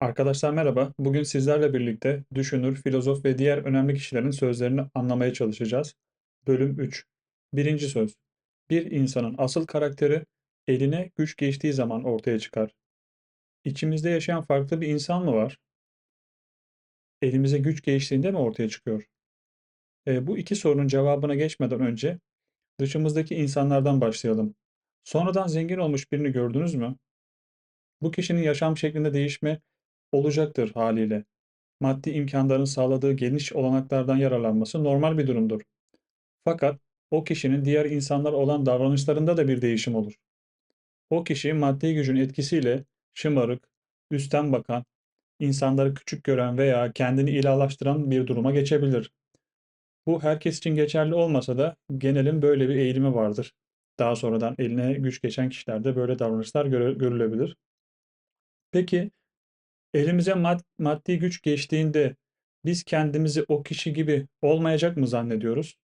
Arkadaşlar merhaba. Bugün sizlerle birlikte düşünür, filozof ve diğer önemli kişilerin sözlerini anlamaya çalışacağız. Bölüm 3. Birinci söz. Bir insanın asıl karakteri eline güç geçtiği zaman ortaya çıkar. İçimizde yaşayan farklı bir insan mı var? Elimize güç geçtiğinde mi ortaya çıkıyor? E, bu iki sorunun cevabına geçmeden önce dışımızdaki insanlardan başlayalım. Sonradan zengin olmuş birini gördünüz mü? Bu kişinin yaşam şeklinde değişme olacaktır haliyle. maddi imkanların sağladığı geniş olanaklardan yararlanması normal bir durumdur. Fakat o kişinin diğer insanlar olan davranışlarında da bir değişim olur. O kişi maddi gücün etkisiyle şımarık, üstten bakan, insanları küçük gören veya kendini ilahlaştıran bir duruma geçebilir. Bu herkes için geçerli olmasa da genelin böyle bir eğilimi vardır. Daha sonradan eline güç geçen kişilerde böyle davranışlar görülebilir. Peki Elimize mad maddi güç geçtiğinde biz kendimizi o kişi gibi olmayacak mı zannediyoruz?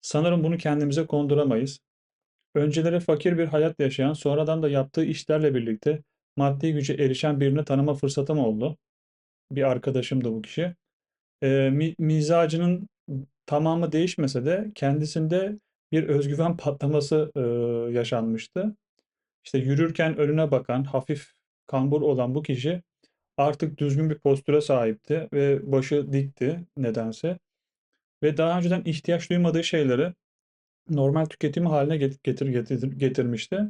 Sanırım bunu kendimize konduramayız. Önceleri fakir bir hayat yaşayan, sonradan da yaptığı işlerle birlikte maddi güce erişen birini tanıma fırsatım oldu. Bir arkadaşım da bu kişi. Ee, mi- mizacının tamamı değişmese de kendisinde bir özgüven patlaması e, yaşanmıştı. İşte yürürken önüne bakan, hafif kambur olan bu kişi artık düzgün bir postüre sahipti ve başı dikti nedense. Ve daha önceden ihtiyaç duymadığı şeyleri normal tüketimi haline getir, getir, getirmişti.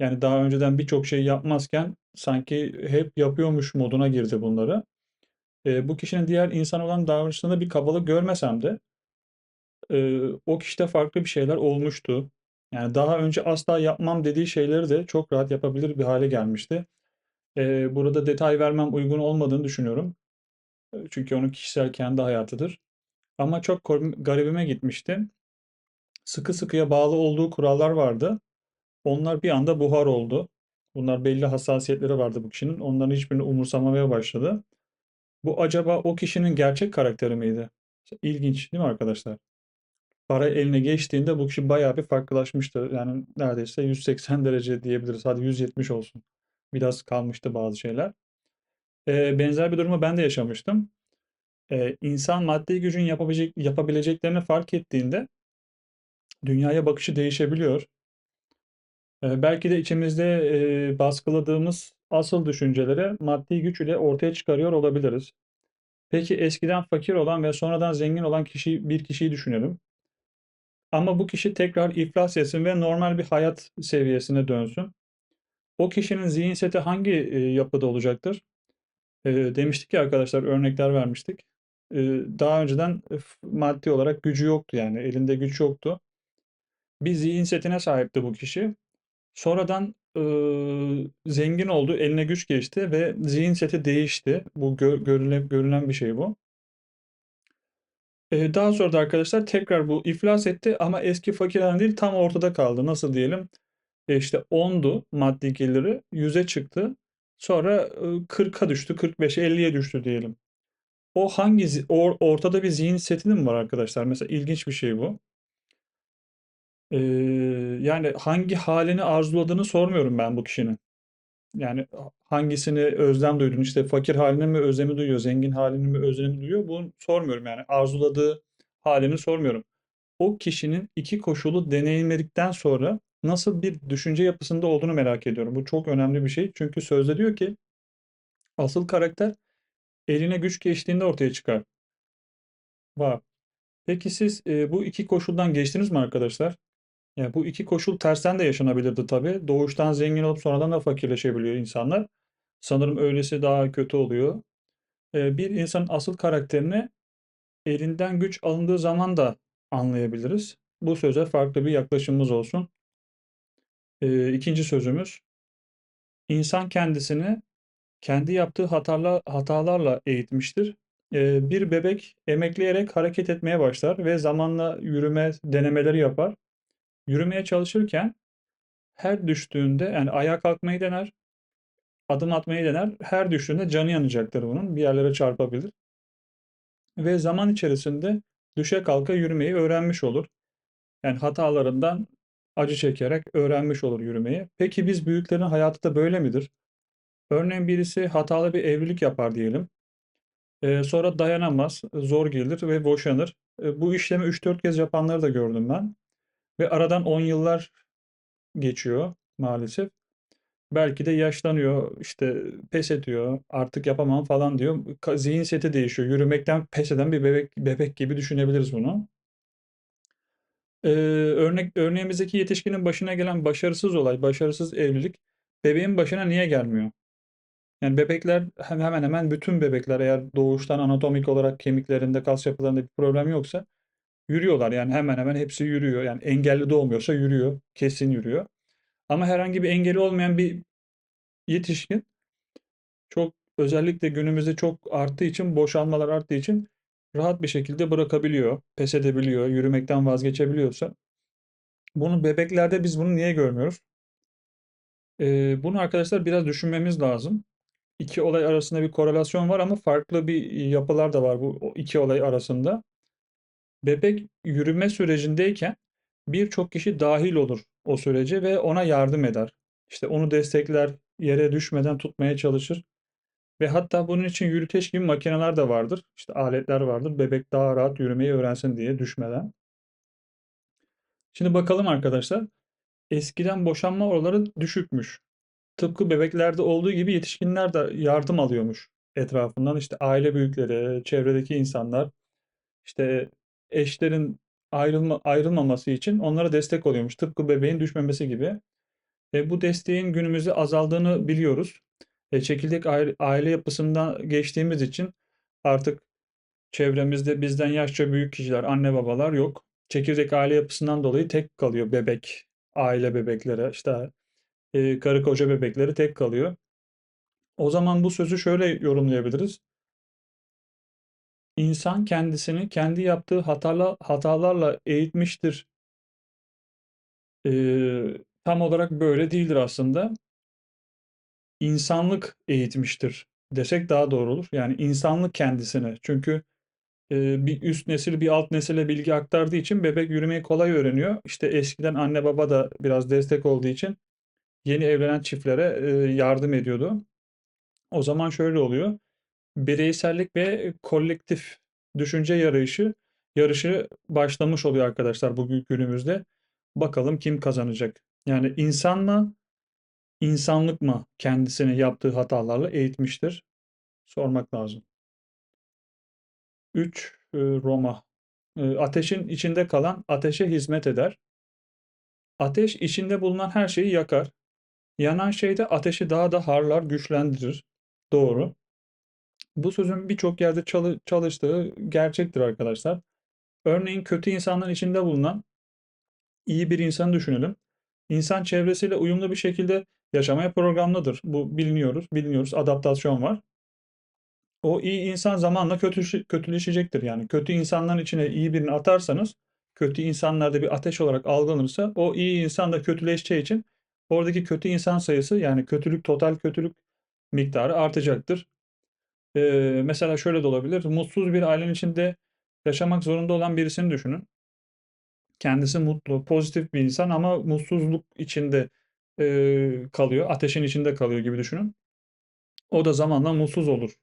Yani daha önceden birçok şey yapmazken sanki hep yapıyormuş moduna girdi bunları. E, bu kişinin diğer insan olan davranışında bir kabalık görmesem de e, o kişide farklı bir şeyler olmuştu. Yani daha önce asla yapmam dediği şeyleri de çok rahat yapabilir bir hale gelmişti. Burada detay vermem uygun olmadığını düşünüyorum. Çünkü onun kişisel kendi hayatıdır. Ama çok garibime gitmişti. Sıkı sıkıya bağlı olduğu kurallar vardı. Onlar bir anda buhar oldu. Bunlar belli hassasiyetleri vardı bu kişinin. Onların hiçbirini umursamamaya başladı. Bu acaba o kişinin gerçek karakteri miydi? İlginç değil mi arkadaşlar? Para eline geçtiğinde bu kişi bayağı bir farklılaşmıştı. Yani neredeyse 180 derece diyebiliriz. Hadi 170 olsun. Biraz kalmıştı bazı şeyler. Ee, benzer bir durumu ben de yaşamıştım. Ee, insan maddi gücün yapabilecek, yapabileceklerini fark ettiğinde dünyaya bakışı değişebiliyor. Ee, belki de içimizde e, baskıladığımız asıl düşünceleri maddi güç ile ortaya çıkarıyor olabiliriz. Peki eskiden fakir olan ve sonradan zengin olan kişi bir kişiyi düşünelim. Ama bu kişi tekrar iflas etsin ve normal bir hayat seviyesine dönsün. O kişinin zihin seti hangi e, yapıda olacaktır? E, demiştik ki arkadaşlar örnekler vermiştik. E, daha önceden maddi olarak gücü yoktu yani elinde güç yoktu. Bir zihin setine sahipti bu kişi. Sonradan e, zengin oldu, eline güç geçti ve zihin seti değişti. Bu gö görülen, görülen bir şey bu. E, daha sonra da arkadaşlar tekrar bu iflas etti ama eski fakir haline değil tam ortada kaldı. Nasıl diyelim? E işte 10'du maddi geliri 100'e çıktı. Sonra e, 40'a düştü, 45'e 50'ye düştü diyelim. O hangi or- ortada bir zihin setinin mi var arkadaşlar? Mesela ilginç bir şey bu. Ee, yani hangi halini arzuladığını sormuyorum ben bu kişinin. Yani hangisini özlem duyduğunu işte fakir halini mi özlemi duyuyor, zengin halini mi özlemi duyuyor bunu sormuyorum yani arzuladığı halini sormuyorum. O kişinin iki koşulu deneyimledikten sonra nasıl bir düşünce yapısında olduğunu merak ediyorum. Bu çok önemli bir şey. Çünkü sözde diyor ki asıl karakter eline güç geçtiğinde ortaya çıkar. Var. Peki siz e, bu iki koşuldan geçtiniz mi arkadaşlar? Ya bu iki koşul tersten de yaşanabilirdi tabii. Doğuştan zengin olup sonradan da fakirleşebiliyor insanlar. Sanırım öylesi daha kötü oluyor. Ee, bir insanın asıl karakterini elinden güç alındığı zaman da anlayabiliriz. Bu söze farklı bir yaklaşımımız olsun. Ee, ikinci sözümüz. İnsan kendisini kendi yaptığı hatalar, hatalarla eğitmiştir. Ee, bir bebek emekleyerek hareket etmeye başlar ve zamanla yürüme denemeleri yapar. Yürümeye çalışırken her düştüğünde yani ayağa kalkmayı dener, adım atmayı dener. Her düştüğünde canı yanacaktır bunun. Bir yerlere çarpabilir. Ve zaman içerisinde düşe kalka yürümeyi öğrenmiş olur. Yani hatalarından acı çekerek öğrenmiş olur yürümeyi. Peki biz büyüklerin hayatı da böyle midir? Örneğin birisi hatalı bir evlilik yapar diyelim. Eee, sonra dayanamaz, zor gelir ve boşanır. Eee, bu işlemi 3-4 kez yapanları da gördüm ben ve aradan 10 yıllar geçiyor maalesef. Belki de yaşlanıyor, işte pes ediyor, artık yapamam falan diyor. Ka zihin seti değişiyor. Yürümekten pes eden bir bebek bebek gibi düşünebiliriz bunu. Eee, örnek örneğimizdeki yetişkinin başına gelen başarısız olay, başarısız evlilik bebeğin başına niye gelmiyor? Yani bebekler hem hemen hemen bütün bebekler eğer doğuştan anatomik olarak kemiklerinde, kas yapılarında bir problem yoksa yürüyorlar. Yani hemen hemen hepsi yürüyor. Yani engelli doğmuyorsa yürüyor, kesin yürüyor. Ama herhangi bir engeli olmayan bir yetişkin çok özellikle günümüzde çok arttığı için, boşanmalar arttığı için rahat bir şekilde bırakabiliyor, pes edebiliyor, yürümekten vazgeçebiliyorsa. Bunu bebeklerde biz bunu niye görmüyoruz? Eee, bunu arkadaşlar biraz düşünmemiz lazım. İki olay arasında bir korelasyon var ama farklı bir yapılar da var bu iki olay arasında. Bebek yürüme sürecindeyken birçok kişi dahil olur o sürece ve ona yardım eder. İşte onu destekler, yere düşmeden tutmaya çalışır. Ve hatta bunun için yürüteç gibi makineler de vardır. İşte aletler vardır. Bebek daha rahat yürümeyi öğrensin diye düşmeden. Şimdi bakalım arkadaşlar. Eskiden boşanma oranları düşükmüş. Tıpkı bebeklerde olduğu gibi yetişkinler de yardım alıyormuş etrafından. İşte aile büyükleri, çevredeki insanlar, işte eşlerin ayrılma, ayrılmaması için onlara destek oluyormuş. Tıpkı bebeğin düşmemesi gibi. Ve bu desteğin günümüzde azaldığını biliyoruz. E, çekirdek aile, yapısından geçtiğimiz için artık çevremizde bizden yaşça büyük kişiler, anne babalar yok. Çekirdek aile yapısından dolayı tek kalıyor bebek, aile bebekleri, işte e, karı koca bebekleri tek kalıyor. O zaman bu sözü şöyle yorumlayabiliriz. İnsan kendisini kendi yaptığı hatala, hatalarla eğitmiştir. Ee, tam olarak böyle değildir aslında. İnsanlık eğitmiştir desek daha doğru olur. Yani insanlık kendisine. Çünkü e, bir üst nesil bir alt nesile bilgi aktardığı için bebek yürümeyi kolay öğreniyor. İşte eskiden anne baba da biraz destek olduğu için yeni evlenen çiftlere e, yardım ediyordu. O zaman şöyle oluyor. Bireysellik ve kolektif düşünce yarışı yarışı başlamış oluyor arkadaşlar bugün günümüzde. Bakalım kim kazanacak? Yani insan mı, insanlık mı kendisini yaptığı hatalarla eğitmiştir? Sormak lazım. 3. e, Roma. E, Ateşin içinde kalan ateşe hizmet eder. Ateş içinde bulunan her şeyi yakar. Yanan şey de ateşi daha da harlar, güçlendirir. Doğru. Bu sözün birçok yerde çalı- çalıştığı gerçektir arkadaşlar. Örneğin kötü insanların içinde bulunan iyi bir insanı düşünelim. İnsan çevresiyle uyumlu bir şekilde yaşamaya programlıdır. Bu biliniyoruz, biliniyoruz. Adaptasyon var. O iyi insan zamanla kötü, kötüleşecektir. Yani kötü insanların içine iyi birini atarsanız, kötü insanlarda bir ateş olarak algılanırsa, o iyi insan da kötüleşeceği için oradaki kötü insan sayısı yani kötülük, total kötülük miktarı artacaktır. Ee, mesela şöyle de olabilir. Mutsuz bir ailenin içinde yaşamak zorunda olan birisini düşünün. Kendisi mutlu, pozitif bir insan ama mutsuzluk içinde e, kalıyor, ateşin içinde kalıyor gibi düşünün. O da zamanla mutsuz olur.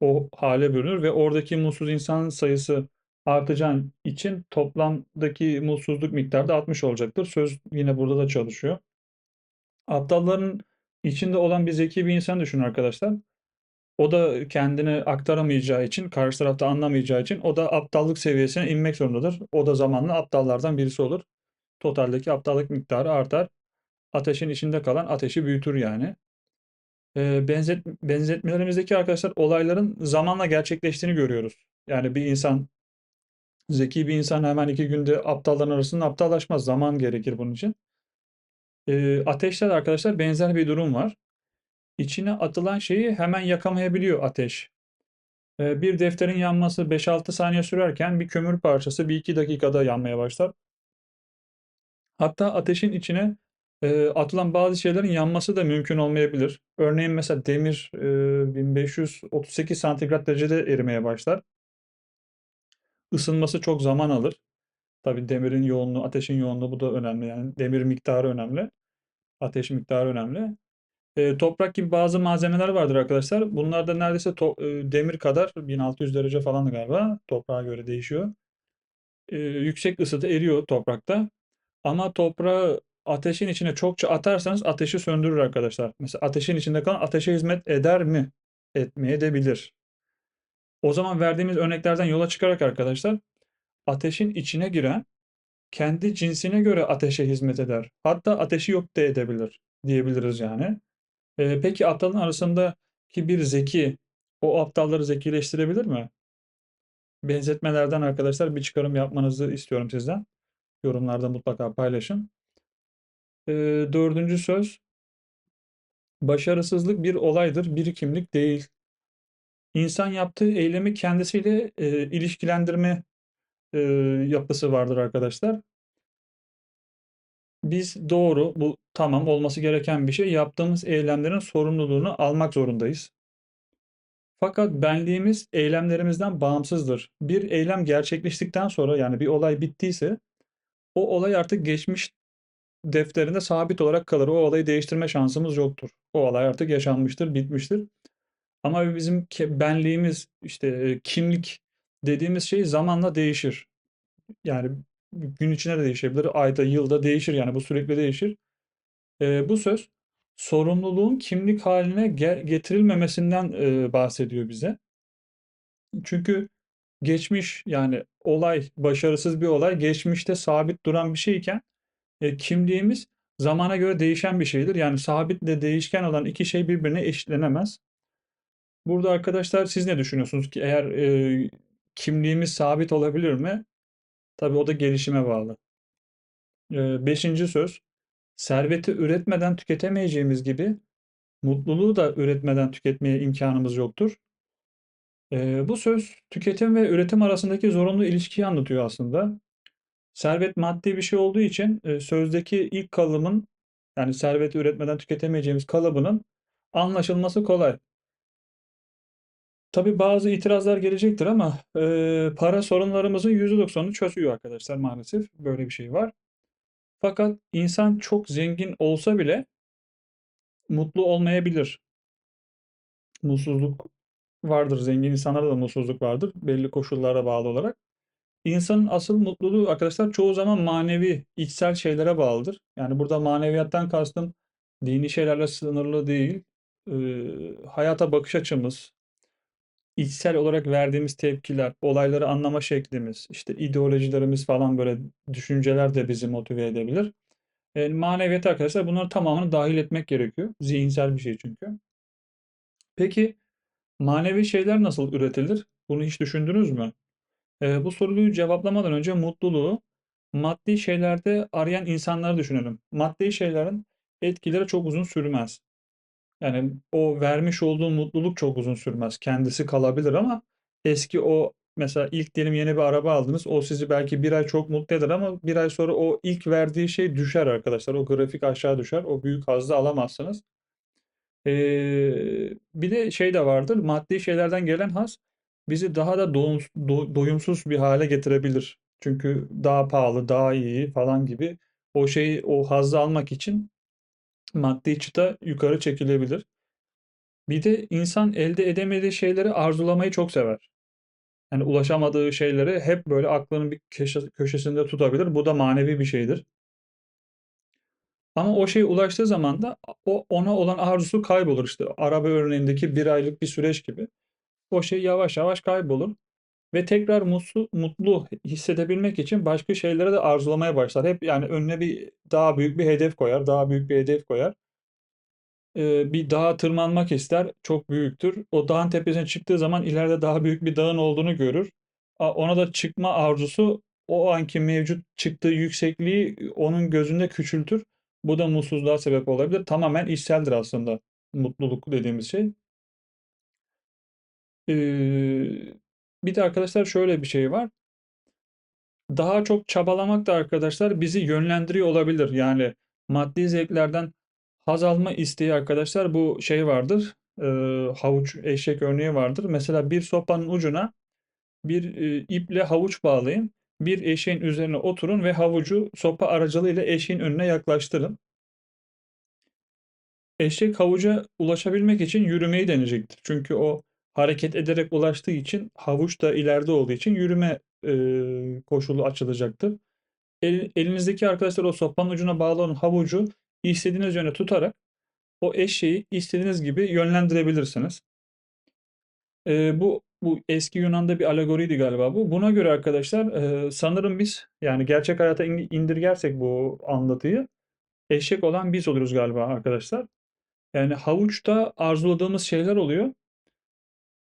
O hale bürünür ve oradaki mutsuz insan sayısı artacağı için toplamdaki mutsuzluk miktarı da artmış olacaktır. Söz yine burada da çalışıyor. Aptalların içinde olan bir zeki bir insan düşünün arkadaşlar. O da kendini aktaramayacağı için, karşı tarafta anlamayacağı için o da aptallık seviyesine inmek zorundadır. O da zamanla aptallardan birisi olur. Totaldeki aptallık miktarı artar. Ateşin içinde kalan ateşi büyütür yani. Ee, benzet, benzetmelerimizdeki arkadaşlar olayların zamanla gerçekleştiğini görüyoruz. Yani bir insan, zeki bir insan hemen iki günde aptalların arasında aptallaşmaz. Zaman gerekir bunun için. Ee, ateşte de arkadaşlar benzer bir durum var. İçine atılan şeyi hemen yakamayabiliyor ateş. Ee, bir defterin yanması 5-6 saniye sürerken bir kömür parçası 1-2 dakikada yanmaya başlar. Hatta ateşin içine e, atılan bazı şeylerin yanması da mümkün olmayabilir. Örneğin mesela demir e, 1538 santigrat derecede erimeye başlar. Isınması çok zaman alır. Tabii demirin yoğunluğu, ateşin yoğunluğu bu da önemli. Yani demir miktarı önemli. Ateş miktarı önemli. Eee, toprak gibi bazı malzemeler vardır arkadaşlar. Bunlar da neredeyse e, demir kadar 1600 derece falan galiba. Toprağa göre değişiyor. Eee, yüksek ısıda eriyor toprakta. Ama toprağı ateşin içine çokça atarsanız ateşi söndürür arkadaşlar. Mesela ateşin içinde kalan ateşe hizmet eder mi? Etmeye de bilir. O zaman verdiğimiz örneklerden yola çıkarak arkadaşlar ateşin içine giren kendi cinsine göre ateşe hizmet eder. Hatta ateşi yok da edebilir diyebiliriz yani. Ee, peki aptalın arasındaki bir zeki o aptalları zekileştirebilir mi? Benzetmelerden arkadaşlar bir çıkarım yapmanızı istiyorum sizden. Yorumlarda mutlaka paylaşın. Ee, dördüncü söz. Başarısızlık bir olaydır, bir kimlik değil. İnsan yaptığı eylemi kendisiyle e, ilişkilendirme e, yapısı vardır arkadaşlar. Biz doğru, bu tamam olması gereken bir şey. Yaptığımız eylemlerin sorumluluğunu almak zorundayız. Fakat benliğimiz eylemlerimizden bağımsızdır. Bir eylem gerçekleştikten sonra yani bir olay bittiyse o olay artık geçmiş defterinde sabit olarak kalır. O olayı değiştirme şansımız yoktur. O olay artık yaşanmıştır, bitmiştir. Ama bizim benliğimiz işte e, kimlik dediğimiz şey zamanla değişir. Yani gün içinde de değişebilir, ayda, yılda değişir yani bu sürekli değişir. Ee, bu söz sorumluluğun kimlik haline getirilmemesinden e, bahsediyor bize. Çünkü geçmiş yani olay, başarısız bir olay geçmişte sabit duran bir şeyken e, kimliğimiz zamana göre değişen bir şeydir. Yani sabitle değişken olan iki şey birbirine eşitlenemez. Burada arkadaşlar siz ne düşünüyorsunuz ki eğer e, kimliğimiz sabit olabilir mi? Tabii o da gelişime bağlı. E, beşinci söz, serveti üretmeden tüketemeyeceğimiz gibi mutluluğu da üretmeden tüketmeye imkanımız yoktur. E, bu söz tüketim ve üretim arasındaki zorunlu ilişkiyi anlatıyor aslında. Servet maddi bir şey olduğu için e, sözdeki ilk kalıbın yani serveti üretmeden tüketemeyeceğimiz kalıbının anlaşılması kolay. Tabii bazı itirazlar gelecektir ama e, para sorunlarımızın %90'ını çözüyor arkadaşlar maalesef. Böyle bir şey var. Fakat insan çok zengin olsa bile mutlu olmayabilir. Mutsuzluk vardır. Zengin insanlarda da mutsuzluk vardır. Belli koşullara bağlı olarak. İnsanın asıl mutluluğu arkadaşlar çoğu zaman manevi, içsel şeylere bağlıdır. Yani burada maneviyattan kastım dini şeylerle sınırlı değil. Ee, hayata bakış açımız, içsel olarak verdiğimiz tepkiler, olayları anlama şeklimiz, işte ideolojilerimiz falan böyle düşünceler de bizi motive edebilir. Yani maneviyat arkadaşlar bunları tamamını dahil etmek gerekiyor. Zihinsel bir şey çünkü. Peki manevi şeyler nasıl üretilir? Bunu hiç düşündünüz mü? Bu soruyu cevaplamadan önce mutluluğu maddi şeylerde arayan insanları düşünelim. Maddi şeylerin etkileri çok uzun sürmez. Yani o vermiş olduğu mutluluk çok uzun sürmez. Kendisi kalabilir ama eski o mesela ilk diyelim yeni bir araba aldınız. O sizi belki bir ay çok mutlu eder ama bir ay sonra o ilk verdiği şey düşer arkadaşlar. O grafik aşağı düşer. O büyük hazzı alamazsınız. Ee, bir de şey de vardır. Maddi şeylerden gelen haz bizi daha da doyum- do- doyumsuz bir hale getirebilir. Çünkü daha pahalı, daha iyi falan gibi o şeyi, o hazzı almak için maddi çıta yukarı çekilebilir. Bir de insan elde edemediği şeyleri arzulamayı çok sever. Yani ulaşamadığı şeyleri hep böyle aklının bir köşesinde tutabilir. Bu da manevi bir şeydir. Ama o şeye ulaştığı zaman da o ona olan arzusu kaybolur işte. Araba örneğindeki bir aylık bir süreç gibi. O şey yavaş yavaş kaybolur ve tekrar mutlu, mutlu hissedebilmek için başka şeylere de arzulamaya başlar. Hep yani önüne bir daha büyük bir hedef koyar, daha büyük bir hedef koyar. Ee, bir dağa tırmanmak ister, çok büyüktür. O dağın tepesine çıktığı zaman ileride daha büyük bir dağın olduğunu görür. Ona da çıkma arzusu o anki mevcut çıktığı yüksekliği onun gözünde küçültür. Bu da mutsuzluğa sebep olabilir. Tamamen içseldir aslında mutluluk dediğimiz şey. Ee, bir de arkadaşlar şöyle bir şey var. Daha çok çabalamak da arkadaşlar bizi yönlendiriyor olabilir. Yani maddi zevklerden haz alma isteği arkadaşlar bu şey vardır. E, havuç eşek örneği vardır. Mesela bir sopanın ucuna bir e, iple havuç bağlayın. Bir eşeğin üzerine oturun ve havucu sopa aracılığıyla eşeğin önüne yaklaştırın. Eşek havuca ulaşabilmek için yürümeyi deneyecektir. Çünkü o hareket ederek ulaştığı için havuç da ileride olduğu için yürüme e, koşulu açılacaktır. El- elinizdeki arkadaşlar o sopanın ucuna bağlı olan havucu istediğiniz yöne tutarak o eşeği istediğiniz gibi yönlendirebilirsiniz. E, bu bu eski Yunan'da bir alegoriydi galiba bu. Buna göre arkadaşlar e, sanırım biz yani gerçek hayata in- indirgersek bu anlatıyı eşek olan biz oluruz galiba arkadaşlar. Yani havuçta arzuladığımız şeyler oluyor.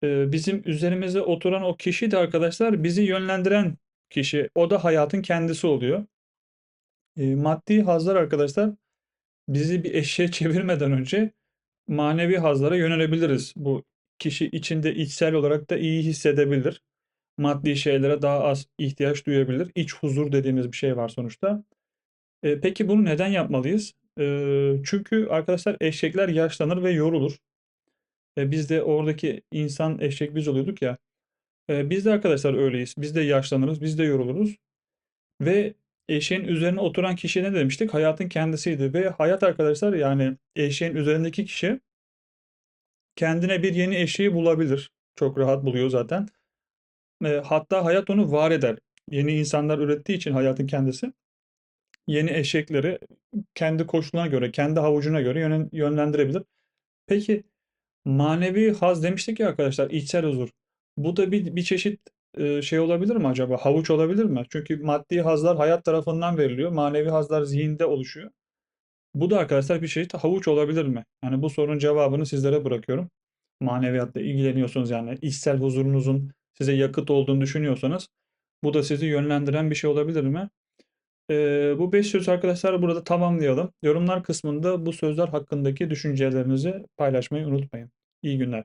Ee, bizim üzerimize oturan o kişi de arkadaşlar bizi yönlendiren kişi. O da hayatın kendisi oluyor. Ee, maddi hazlar arkadaşlar bizi bir eşeğe çevirmeden önce manevi hazlara yönelebiliriz. Bu kişi içinde içsel olarak da iyi hissedebilir. Maddi şeylere daha az ihtiyaç duyabilir. İç huzur dediğimiz bir şey var sonuçta. Ee, peki bunu neden yapmalıyız? Çünkü arkadaşlar eşekler yaşlanır ve yorulur. E, biz de oradaki insan eşek biz oluyorduk ya. E, biz de arkadaşlar öyleyiz. Biz de yaşlanırız, biz de yoruluruz. Ve eşeğin üzerine oturan kişi ne demiştik? Hayatın kendisiydi. Ve hayat arkadaşlar yani eşeğin üzerindeki kişi kendine bir yeni eşeği bulabilir. Çok rahat buluyor zaten. E, hatta hayat onu var eder. Yeni insanlar ürettiği için hayatın kendisi. Yeni eşekleri kendi koşuluna göre, kendi havucuna göre yönlen- yönlendirebilir. Peki Manevi haz demiştik ya arkadaşlar, içsel huzur. Bu da bir, bir çeşit e, şey olabilir mi acaba? Havuç olabilir mi? Çünkü maddi hazlar hayat tarafından veriliyor. Manevi hazlar zihinde oluşuyor. Bu da arkadaşlar bir çeşit havuç olabilir mi? Yani bu sorunun cevabını sizlere bırakıyorum. Maneviyatla ilgileniyorsunuz yani içsel huzurunuzun size yakıt olduğunu düşünüyorsanız bu da sizi yönlendiren bir şey olabilir mi? E, bu 5 söz arkadaşlar burada tamamlayalım. Yorumlar kısmında bu sözler hakkındaki düşüncelerinizi paylaşmayı unutmayın. İyi günler.